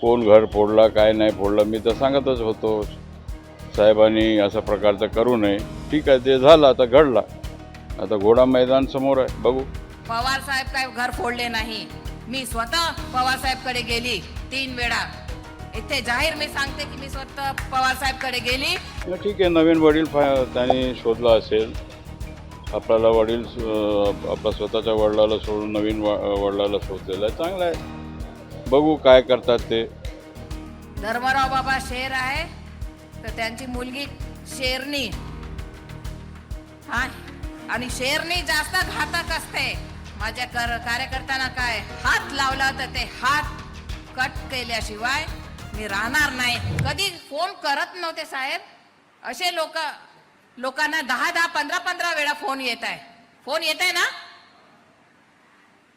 कोण घर फोडला काय नाही फोडलं मी तर सांगतच होतो साहेबांनी अशा प्रकारचं करू नये. ठीक आहे ते झालं आता घडला. आता घोडा मैदान समोर आहे बघू. पवार साहेब काय घर फोडले नाही. मी स्वतः पवार साहेबकडे गेली तीन वेळा. इथे जाहीर मी सांगते की मी स्वतः पवार साहेबकडे गेली. मग ठीक आहे नवीन वडील त्यांनी शोधला असेल. आपल्याला वडील आपल्या स्वतःच्या वडिलाला सोडून नवीन वडिलाला शोधलेलं आहे. चांगलं आहे. बघू काय करतात ते. धर्मराव बाबा शेर आहे तर त्यांची मुलगी शेरणी. हा आणि शेरणी जास्त घातक असते. माझ्या कर कार्यकर्त्यांना काय हात लावला तर ते हात कट केल्याशिवाय मी राहणार नाही. कधी फोन करत नव्हते साहेब. असे लोक लोकांना दहा दहा पंधरा पंधरा वेळा फोन येत आहे. फोन येत आहे ना?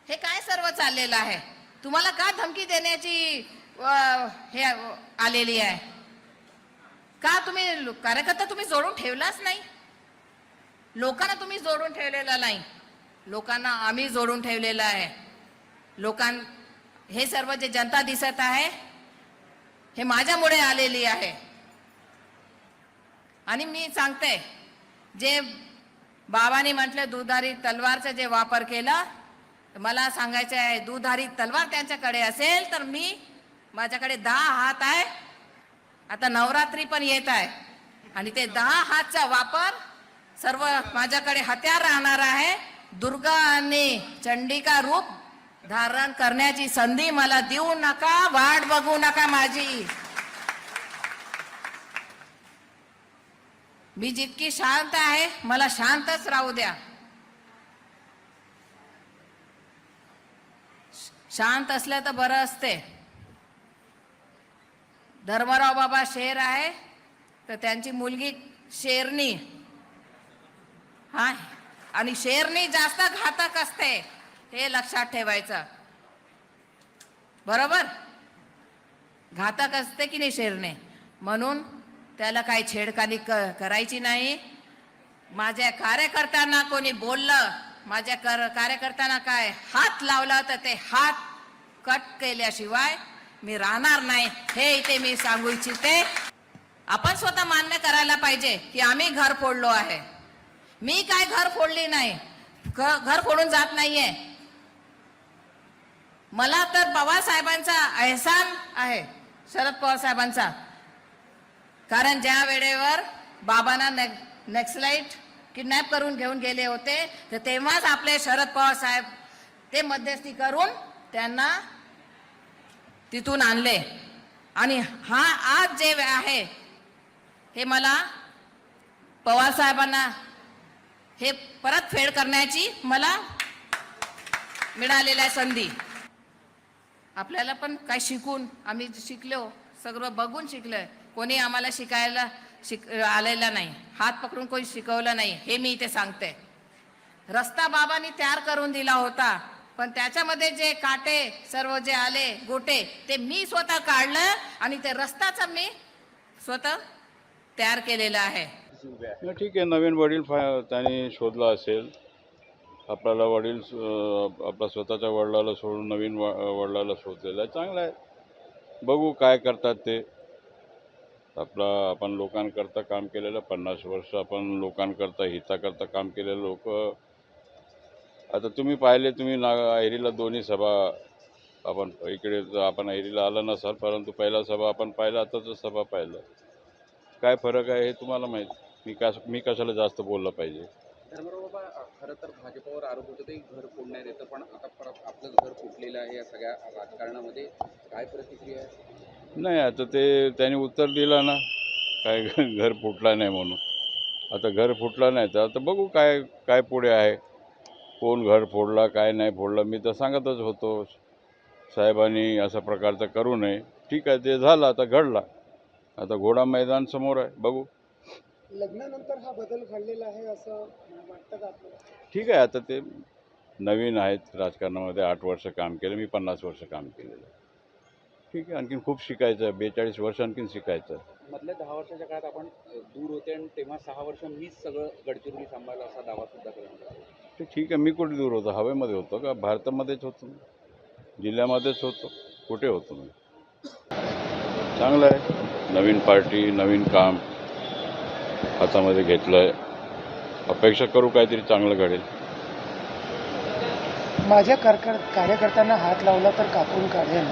हे काय सर्व चाललेलं आहे? तुम्हाला का धमकी देण्याची हे आलेली आहे? का तुम्ही कार्यकर्ता तुम्ही जोडून ठेवलाच नाही? लोकांना तुम्ही जोडून ठेवलेला नाही. लोकांना आम्ही जोडून ठेवलेलं आहे. लोकां हे सर्व जे जनता दिसत आहे हे माझ्यामुळे आलेली आहे. आणि मी सांगते जे बाबांनी म्हटलं दुधारी तलवारचा जे वापर केला मला सांगायचं आहे दुधारी तलवार त्यांच्याकडे असेल तर मी माझ्याकडे दहा हात आहे. आता नवरात्री पण येत आहे. आणि ते दहा हातचा वापर सर्व माझ्याकडे हत्यार राहणार आहे. दुर्गा आणि चंडिका रूप धारण करण्याची संधी मला देऊ नका वाट बघू नका माझी. मी जितकी शांत आहे मला शांतच राहू द्या. शांत असलं तर बरं असते. धर्मराव बाबा शेर आहे तर त्यांची मुलगी शेरणी हा आणि शेरणी जास्त घातक असते हे लक्षात ठेवायचं. बरोबर? घातक असते की नाही शेरणे म्हणून त्याला काही छेडखानी क करायची नाही. माझ्या कार्यकर्त्यांना कोणी बोललं माझ्या कर कार्यकर्त्यांना काय हात लावला तर ते हात कट केल्याशिवाय मी राहणार नाही. हे इथे मी सांगू इच्छिते. आपण स्वतः मान्य करायला पाहिजे की आम्ही घर फोडलो आहे. मी काय घर फोडली नाही. घर फोडून जात नाहीये. मला तर पवार अहसान एहसान आहे शरद पवार साहेबांचा कारण ज्या वेळेवर बाबांना ने नेक्सलाइट किडनॅप करून घेऊन गेले होते. तर तेव्हाच आपले शरद पवार साहेब ते मध्यस्थी करून त्यांना तिथून आणले. आणि हा आज जे आहे हे मला पवार साहेबांना हे परत फेड करण्याची मला मिळालेल्या आहे संधी. आपल्याला पण काय शिकून आम्ही शिकलो सगळं बघून शिकलोय. कोणी आम्हाला शिकायला शिक आलेला नाही. हात पकडून कोणी शिकवलं नाही हे मी इथे सांगते. रस्ता बाबांनी तयार करून दिला होता पण त्याच्यामध्ये जे काटे सर्व जे आले गोटे ते मी स्वतः काढलं आणि ते रस्ताचा मी स्वतः तयार केलेला आहे. ठीक आहे नवीन वडील त्यांनी शोधला असेल. आपल्याला वडील आपल्या स्वतःच्या वडिलाला सोडून नवीन व वडिलाला शोधलेलं आहे. चांगलं आहे. बघू काय करतात ते. आपला आपण लोकांकरता काम केलेलं पन्नास वर्ष आपण लोकांकरता हिताकरता काम केलेलं लोक आता तुम्ही पाहिले तुम्ही ना ऐरीला दोन्ही सभा आपण इकडे आपण ऐरीला आला नसाल परंतु पहिला सभा आपण पाहिला आताच सभा पाहिलं. काय फरक आहे हे तुम्हाला माहीत? मी कस मी कशाला जास्त बोललं पाहिजे? खरं तर भाजपावर आरोप होतो ते घर फोडण्यात येतं पण आता परत आपलं घर फुटलेलं आहे या सगळ्या राजकारणामध्ये. काय प्रतिक्रिया आहे? नाही आता ते त्यांनी उत्तर दिलं ना. काय घर फुटला नाही म्हणून. आता घर फुटला नाही तर आता बघू काय काय पुढे आहे. कोण घर फोडला काय नाही फोडलं मी तर सांगतच होतो. साहेबांनी अशा प्रकारचं करू नये. ठीक आहे ते झालं आता घडला. आता घोडा मैदान समोर आहे बघू. लग्नानंतर हा बदल घडलेला आहे असं वाटतं का ठीक आहे आता ते नवीन आहेत. राजकारणामध्ये आठ वर्ष काम केलं मी पन्नास वर्ष काम केलेलं आहे. ठीक आहे आणखीन खूप शिकायचं आहे बेचाळीस वर्ष आणखीन शिकायचं आहे. मधल्या दहा वर्षाच्या काळात आपण दूर होते आणि तेव्हा सहा वर्ष मीच सगळं गडचिरोली सांभाळलं असा दावा सुद्धा आला. ते ठीक आहे मी कुठे दूर होतो? हवेमध्ये होतो का? भारतामध्येच होतो मी. जिल्ह्यामध्येच होतो. कुठे होतो मी? चांगलं आहे. नवीन पार्टी नवीन काम हातामध्ये घेतलं आहे अपेक्षा करू काहीतरी चांगलं घडेल. माझ्या कारकर कार्यकर्त्यांना हात लावला तर कापून काढेन.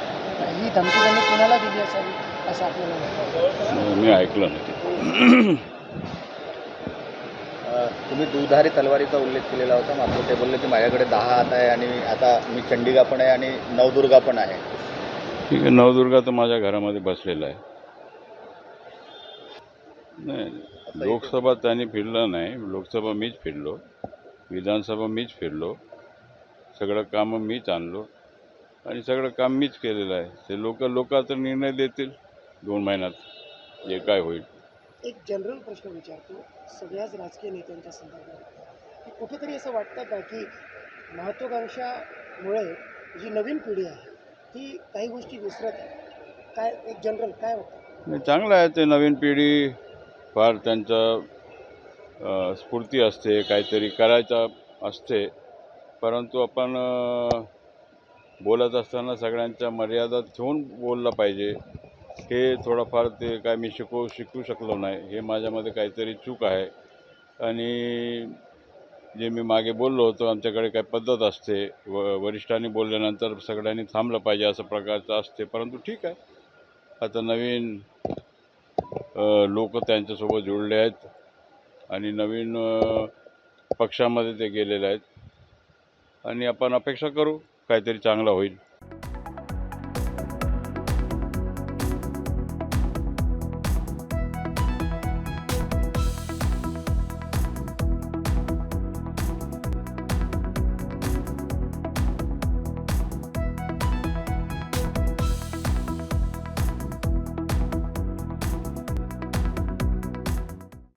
ही धमकी त्यांनी कुणाला दिली असावी असं आपल्याला वाटतं? मी ऐकलं नाही तुम्ही दुधारी तलवारीचा उल्लेख केलेला होता मात्र ते बोलले की माझ्याकडे दहा हात आहे आणि आता मी चंडिका पण आहे आणि नवदुर्गा पण आहे. ठीक आहे नवदुर्गा तर माझ्या घरामध्ये बसलेला आहे. नाही लोकसभा त्यांनी फिरलं नाही. लोकसभा मीच फिरलो. विधानसभा मीच फिरलो. सगळं कामं मीच आणलो. आणि सगळं काम मीच केलेलं आहे. ते लोक लोक आता निर्णय देतील दोन महिन्यात जे काय होईल. एक जनरल प्रश्न विचारतो सगळ्याच राजकीय नेत्यांच्या संदर्भात. की कुठेतरी असं वाटतं का की महत्त्वाकांक्षामुळे जी नवीन पिढी आहे ती काही गोष्टी विसरत आहे? काय एक जनरल काय वाटतं? नाही चांगलं आहे ते नवीन पिढी फार त्यांचं स्फूर्ती असते काहीतरी करायचं असते. परंतु आपण बोलत असताना सगळ्यांच्या मर्यादा ठेवून बोललं पाहिजे. हे थोडंफार ते काय मी शिकवू शिकू शकलो नाही. हे माझ्यामध्ये काहीतरी चूक आहे. आणि जे मी मागे बोललो होतो आमच्याकडे काय पद्धत असते. व वरिष्ठांनी बोलल्यानंतर सगळ्यांनी थांबलं पाहिजे असं प्रकारचं असते. परंतु ठीक आहे. आता नवीन लोक त्यांच्यासोबत जोडले आहेत. आणि नवीन पक्षामध्ये ते गेलेले आहेत. आणि आपण अपेक्षा करू. काहीतरी चांगलं होईल.